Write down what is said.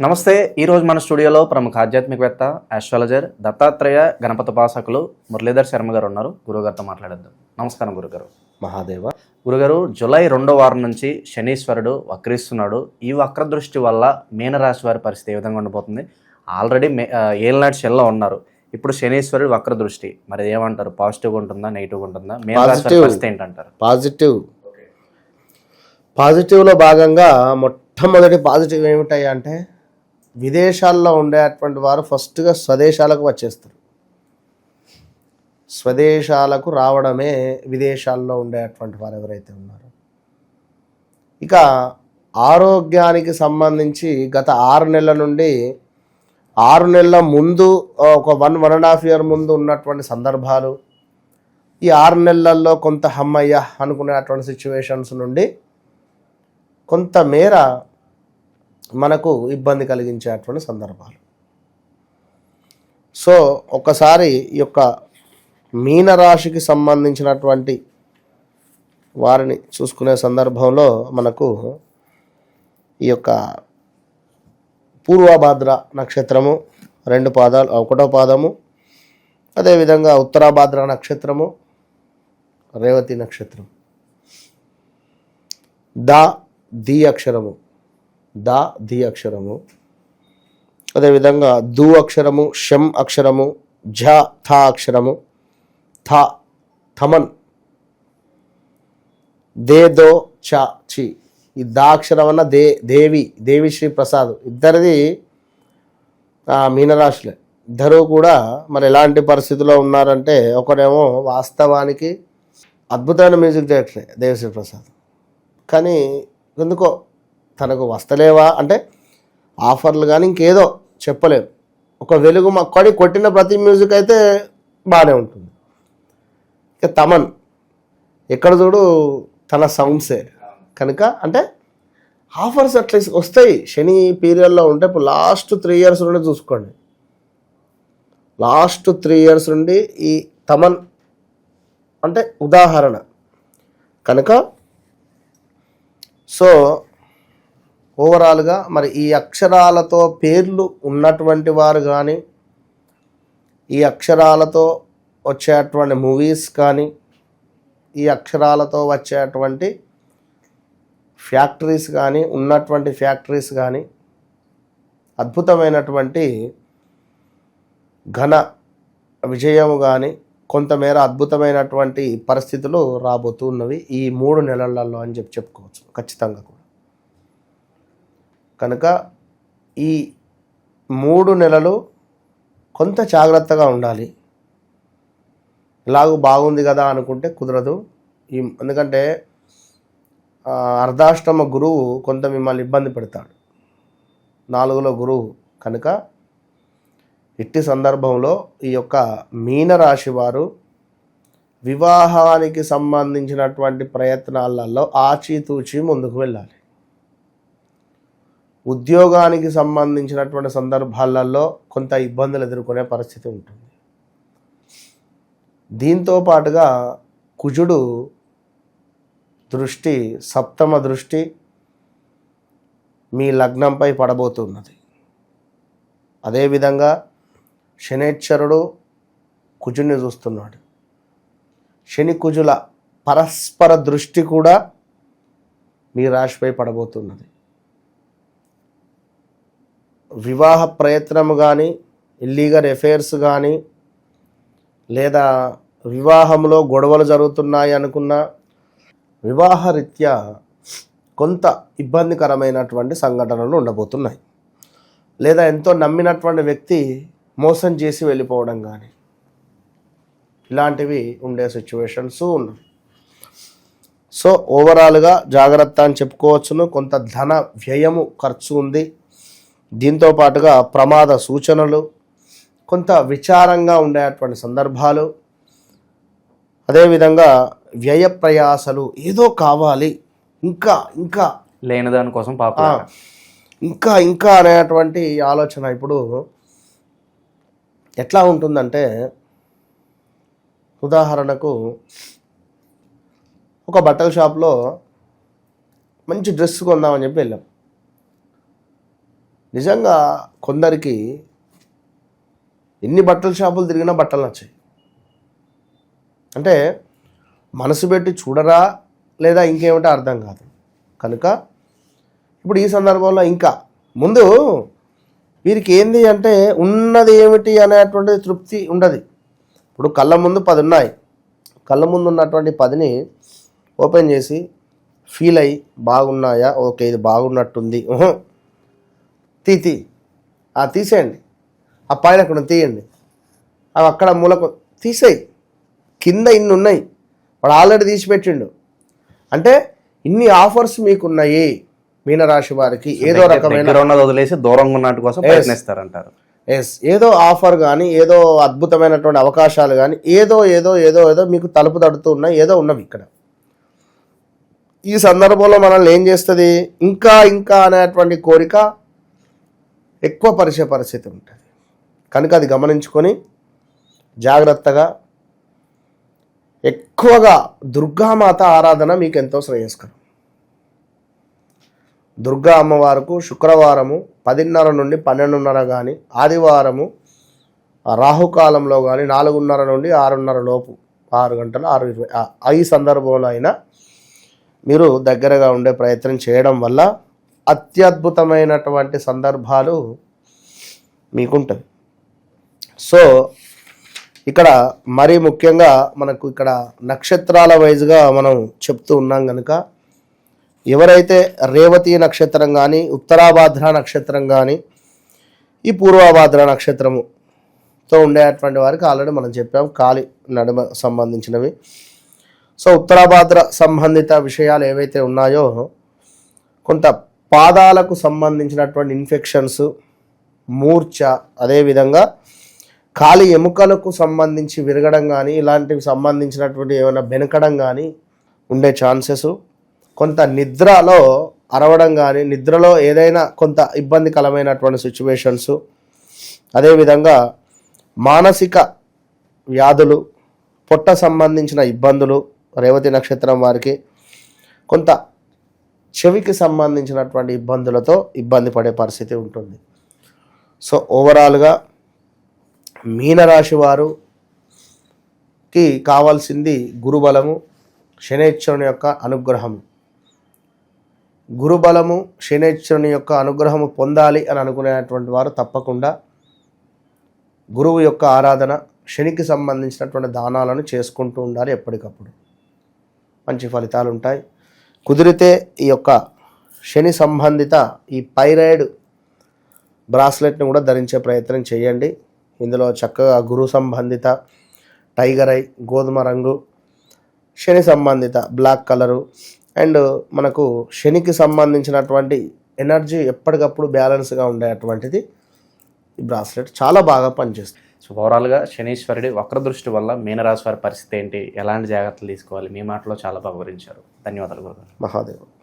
నమస్తే ఈరోజు మన స్టూడియోలో ప్రముఖ ఆధ్యాత్మికవేత్త ఆస్ట్రాలజర్ దత్తాత్రేయ గణపతి ఉపాసకులు మురళీధర్ శర్మ గారు ఉన్నారు. గురుగారితో మాట్లాడేద్దాం. నమస్కారం గురుగారు. మహాదేవ. గురుగారు జూలై రెండో వారం నుంచి శనీశ్వరుడు వక్రిస్తున్నాడు. ఈ వక్ర దృష్టి వల్ల మీనరాశి వారి పరిస్థితి ఏ విధంగా ఉండిపోతుంది? ఆల్రెడీ మే ఏలినాటి శనిలో ఉన్నారు. ఇప్పుడు శనీశ్వరుడు వక్ర దృష్టి మరి ఏమంటారు? పాజిటివ్గా ఉంటుందా? నెగిటివ్గా ఉంటుందా? మీనరాశి వారి. పరిస్థితి ఏంటంటారు? పాజిటివ్. పాజిటివ్లో భాగంగా మొట్టమొదటి పాజిటివ్ ఏమిటాయి అంటే విదేశాల్లో ఉండేటువంటి వారు ఫస్ట్గా స్వదేశాలకు వచ్చేస్తారు. స్వదేశాలకు రావడమే విదేశాల్లో ఉండేటువంటి వారు ఎవరైతే ఉన్నారో. ఇక ఆరోగ్యానికి సంబంధించి గత ఆరు నెలల నుండి ఆరు నెలల ముందు ఒక one one and half year ముందు ఉన్నటువంటి సందర్భాలు ఈ ఆరు నెలల్లో కొంత హమ్మయ్య అనుకునేటువంటి సిచ్యువేషన్స్ నుండి కొంతమేర మనకు ఇబ్బంది కలిగించేటువంటి సందర్భాలు. సో ఒకసారి ఈ యొక్క మీనరాశికి సంబంధించినటువంటి వారిని చూసుకునే సందర్భంలో మనకు ఈ యొక్క పూర్వభాద్ర నక్షత్రము రెండు పాదాలు ఒకటో పాదము అదేవిధంగా ఉత్తరాభాద్ర నక్షత్రము రేవతి నక్షత్రం. దా ది అక్షరము. దా ది అక్షరము. అదేవిధంగా దు అక్షరము షం అక్షరము ఝ థ అక్షరము థ థమన్. దే దో చ చి. ఈ దా అక్షరం అన్న దే దేవి దేవి శ్రీ ప్రసాద్. ఇద్దరిది మీనరాశులే. ఇద్దరు కూడా మరి ఎలాంటి పరిస్థితిలో ఉన్నారంటే ఒకరేమో వాస్తవానికి అద్భుతమైన మ్యూజిక్ డైరెక్టరే దేవిశ్రీ ప్రసాద్. కానీ ఎందుకో తనకు వస్తలేవా? అంటే ఆఫర్లు కానీ ఇంకేదో చెప్పలేము ఒక వెలుగు మక్కడి కొట్టిన ప్రతి మ్యూజిక్ అయితే బాగానే ఉంటుంది. ఇక తమన్ ఎక్కడ చూడు తన సౌండ్సే. కనుక అంటే ఆఫర్స్ అట్లా వస్తాయి. శని పీరియడ్లో ఉంటే ఇప్పుడు లాస్ట్ త్రీ ఇయర్స్ నుండి చూసుకోండి. లాస్ట్ త్రీ ఇయర్స్ నుండి ఈ తమన్ అంటే ఉదాహరణ. కనుక సో ఓవరాల్గా మరి ఈ అక్షరాలతో పేర్లు ఉన్నటువంటి వారు కానీ ఈ అక్షరాలతో వచ్చేటువంటి మూవీస్ కానీ ఈ అక్షరాలతో వచ్చేటువంటి ఫ్యాక్టరీస్ కానీ ఉన్నటువంటి ఫ్యాక్టరీస్ కానీ అద్భుతమైనటువంటి ఘన విజయము కానీ కొంతమేర అద్భుతమైనటువంటి పరిస్థితులు రాబోతున్నవి ఈ మూడు నెలలలో అని చెప్పి చెప్పుకోవచ్చు. ఖచ్చితంగా కనుక ఈ మూడు నెలలు కొంత జాగ్రత్తగా ఉండాలి. ఇలాగూ బాగుంది కదా అనుకుంటే కుదరదు. ఈ ఎందుకంటే అర్ధాష్టమ గురువు కొంత మిమ్మల్ని ఇబ్బంది పెడతాడు. నాలుగులో గురువు కనుక ఇట్టి సందర్భంలో ఈ యొక్క మీనరాశి వారు వివాహానికి సంబంధించినటువంటి ప్రయత్నాలలో ఆచితూచి ముందుకు వెళ్ళాలి. ఉద్యోగానికి సంబంధించినటువంటి సందర్భాలలో కొంత ఇబ్బందులు ఎదుర్కొనే పరిస్థితి ఉంటుంది. దీంతో పాటుగా కుజుడు దృష్టి సప్తమ దృష్టి మీ లగ్నంపై పడబోతున్నది. అదేవిధంగా శనేశ్వరుడు కుజుని చూస్తున్నాడు. శని కుజుల పరస్పర దృష్టి కూడా మీ రాశిపై పడబోతున్నది. వివాహ ప్రయత్నము కానీ ఇల్లీగల్ ఎఫైర్స్ కానీ లేదా వివాహంలో గొడవలు జరుగుతున్నాయి అనుకున్న వివాహరీత్యా కొంత ఇబ్బందికరమైనటువంటి సంఘటనలు ఉండబోతున్నాయి. లేదా ఎంతో నమ్మినటువంటి వ్యక్తి మోసం చేసి వెళ్ళిపోవడం కానీ ఇలాంటివి ఉండే సిచ్యువేషన్స్ ఉన్నాయి. సో ఓవరాల్గా జాగ్రత్త అని చెప్పుకోవచ్చును. కొంత ధన వ్యయము ఖర్చు ఉంది. దీంతో పాటుగా ప్రమాద సూచనలు కొంత విచారంగా ఉండేటువంటి సందర్భాలు. అదేవిధంగా వ్యయ ప్రయాసలు ఏదో కావాలి ఇంకా ఇంకా. లేని దానికోసం పాప ఇంకా ఇంకా అనేటువంటి ఆలోచన ఇప్పుడు ఎట్లా ఉంటుందంటే ఉదాహరణకు ఒక బట్టల షాప్లో మంచి డ్రెస్ కొందామని చెప్పి వెళ్ళాం. నిజంగా కొందరికి ఎన్ని బట్టల షాపులు తిరిగినా బట్టలు నచ్చాయి. అంటే మనసు పెట్టి చూడరా లేదా ఇంకేమిటో అర్థం కాదు. కనుక ఇప్పుడు ఈ సందర్భంలో ఇంకా ముందు వీరికి ఏంది అంటే ఉన్నది ఏమిటి అనేటువంటి తృప్తి ఉండదు. ఇప్పుడు కళ్ళ ముందు పది ఉన్నాయి. కళ్ళ ముందు ఉన్నటువంటి పదిని ఓపెన్ చేసి ఫీల్ అయ్యి బాగున్నాయా? ఓకే ఇది బాగున్నట్టుంది. తీ తీ. ఆ తీసేయండి. ఆ పైన అక్కడ తీయండి. అవి అక్కడ మూలకు తీసేయి. కింద ఇన్ని ఉన్నాయి. వాడు ఆల్రెడీ తీసిపెట్టిండు అంటే ఇన్ని ఆఫర్స్ మీకున్నాయి మీనరాశి వారికి. ఏదో రకమైన వదిలేసి దూరంగా ఉన్నట్టు కోసం ప్రయత్నిస్తారంటారు. ఎస్ ఏదో ఆఫర్ కానీ ఏదో అద్భుతమైనటువంటి అవకాశాలు కానీ ఏదో ఏదో ఏదో ఏదో మీకు తలుపు తడుతూ ఉన్నాయి ఏదో ఉన్నవి ఇక్కడ. ఈ సందర్భంలో మనల్ని ఏం చేస్తుంది? ఇంకా ఇంకా అనేటువంటి కోరిక ఎక్కువ పరిచే పరిస్థితి ఉంటుంది. కనుక అది గమనించుకొని జాగ్రత్తగా ఎక్కువగా దుర్గామాత ఆరాధన మీకు ఎంతో శ్రేయస్కరం. దుర్గా అమ్మవారుకు శుక్రవారము పదిన్నర నుండి పన్నెండున్నర కానీ ఆదివారము రాహుకాలంలో కానీ నాలుగున్నర నుండి ఆరున్నర లోపు ఆరు గంటలు ఆరు ఇరవై ఈ సందర్భంలో అయినా మీరు దగ్గరగా ఉండే ప్రయత్నం చేయడం వల్ల అత్యద్భుతమైనటువంటి సందర్భాలు మీకుంటాయి. సో ఇక్కడ మరీ ముఖ్యంగా మనకు ఇక్కడ నక్షత్రాల వైజ్గా మనం చెప్తూ ఉన్నాం కనుక ఎవరైతే రేవతి నక్షత్రం కానీ ఉత్తరాభాద్ర నక్షత్రం కానీ ఈ పూర్వభాద్ర నక్షత్రముతో ఉండేటువంటి వారికి ఆల్రెడీ మనం చెప్పాం కాలి నడుమ సంబంధించినవి. సో ఉత్తరాభాద్ర సంబంధిత విషయాలు ఏవైతే ఉన్నాయో కొంత పాదాలకు సంబంధించినటువంటి ఇన్ఫెక్షన్స్ మూర్ఛ అదేవిధంగా కాలి ఎముకలకు సంబంధించి విరగడం కానీ ఇలాంటివి సంబంధించినటువంటి ఏమైనా బెనకడం కానీ ఉండే ఛాన్సెస్. కొంత నిద్రలో అరవడం కానీ నిద్రలో ఏదైనా కొంత ఇబ్బందికరమైనటువంటి సిచ్యువేషన్స్. అదేవిధంగా మానసిక వ్యాధులు పొట్ట సంబంధించిన ఇబ్బందులు రేవతి నక్షత్రం వారికి కొంత చెవికి సంబంధించినటువంటి ఇబ్బందులతో ఇబ్బంది పడే పరిస్థితి ఉంటుంది. సో ఓవరాల్గా మీనరాశి వారుకి కావాల్సింది గురుబలము శనేశ్వరుని యొక్క అనుగ్రహము. గురుబలము శనేశ్వరుని యొక్క అనుగ్రహము పొందాలి అని అనుకునేటువంటి వారు తప్పకుండా గురువు యొక్క ఆరాధన శనికి సంబంధించినటువంటి దానాలను చేసుకుంటూ ఉండాలి ఎప్పటికప్పుడు. మంచి ఫలితాలు ఉంటాయి కుదిరితే ఈ యొక్క శని సంబంధిత ఈ పైరాయిడ్ బ్రాస్లెట్ని కూడా ధరించే ప్రయత్నం చేయండి. ఇందులో చక్కగా గురు సంబంధిత టైగర్ ఐ గోధుమ రంగు శని సంబంధిత బ్లాక్ కలరు అండ్ మనకు శనికి సంబంధించినటువంటి ఎనర్జీ ఎప్పటికప్పుడు బ్యాలెన్స్గా ఉండేటువంటిది ఈ బ్రాస్లెట్. చాలా బాగా పనిచేస్తుంది. సో ఓవరాల్గా శనీశ్వరుడి వక్ర దృష్టి వల్ల మీనరాశి వారి పరిస్థితి ఏంటి? ఎలాంటి జాగ్రత్తలు తీసుకోవాలి? మీ మాటలో చాలా బాగా వివరించారు. ధన్యవాదాలు గురుగారు. మహాదేవ్.